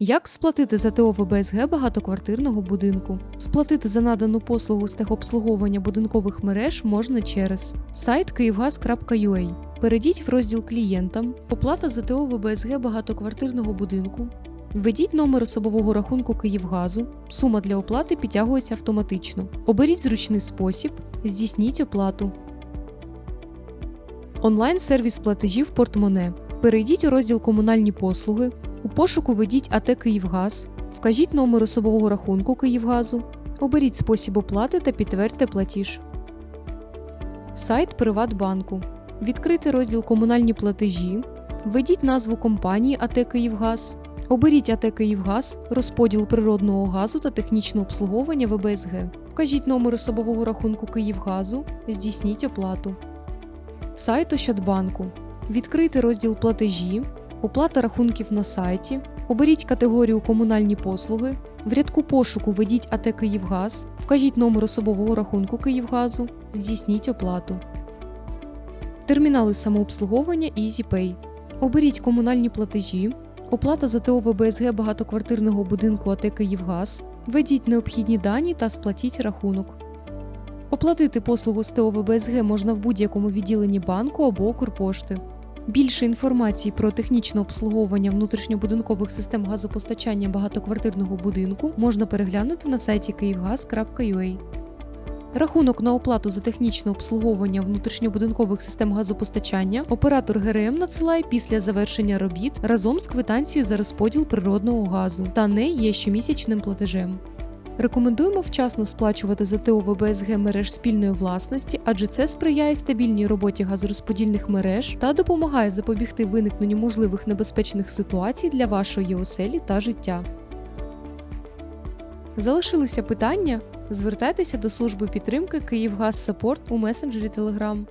Як сплатити за ТО ВБСГ багатоквартирного будинку? Сплатити за надану послугу з техобслуговування будинкових мереж можна через сайт kyiv.gas.ua. Перейдіть в розділ клієнтам, оплата за ТО ВБСГ багатоквартирного будинку. Введіть номер особового рахунку Київгазу. Сума для оплати підтягується автоматично. Оберіть зручний спосіб, здійсніть оплату. Онлайн-сервіс платежів портмоне. Перейдіть у розділ Комунальні послуги. У пошуку введіть АТ Київгаз, вкажіть номер особового рахунку Київгазу, оберіть спосіб оплати та підтвердьте платіж. Сайт Приватбанку. Відкрити розділ Комунальні платежі. Введіть назву компанії АТ Київгаз. Оберіть АТ Київгаз, розподіл природного газу та технічне обслуговування ВБСГ. Вкажіть номер особового рахунку Київгазу, здійсніть оплату. Сайт Ощадбанку. Відкрити розділ Платежі, оплата рахунків на сайті. Оберіть категорію Комунальні послуги. В рядку пошуку введіть АТ Київгаз, вкажіть номер особового рахунку Київгазу, здійсніть оплату. Термінали самообслуговування EasyPay. Оберіть комунальні платежі, оплата за ТО ВБСГ багатоквартирного будинку АТ Київгаз. Введіть необхідні дані та сплатіть рахунок. Оплатити послугу з ТО ВБСГ можна в будь-якому відділенні банку або Укрпошти. Більше інформації про технічне обслуговування внутрішньобудинкових систем газопостачання багатоквартирного будинку можна переглянути на сайті kyiv.gas.ua. Рахунок на оплату за технічне обслуговування внутрішньобудинкових систем газопостачання оператор ГРМ надсилає після завершення робіт разом з квитанцією за розподіл природного газу та не є щомісячним платежем. Рекомендуємо вчасно сплачувати за ТО ВБСГ мереж спільної власності, адже це сприяє стабільній роботі газорозподільних мереж та допомагає запобігти виникненню можливих небезпечних ситуацій для вашої оселі та життя. Залишилися питання? Звертайтеся до служби підтримки Київгаз Саппорт у месенджері Telegram.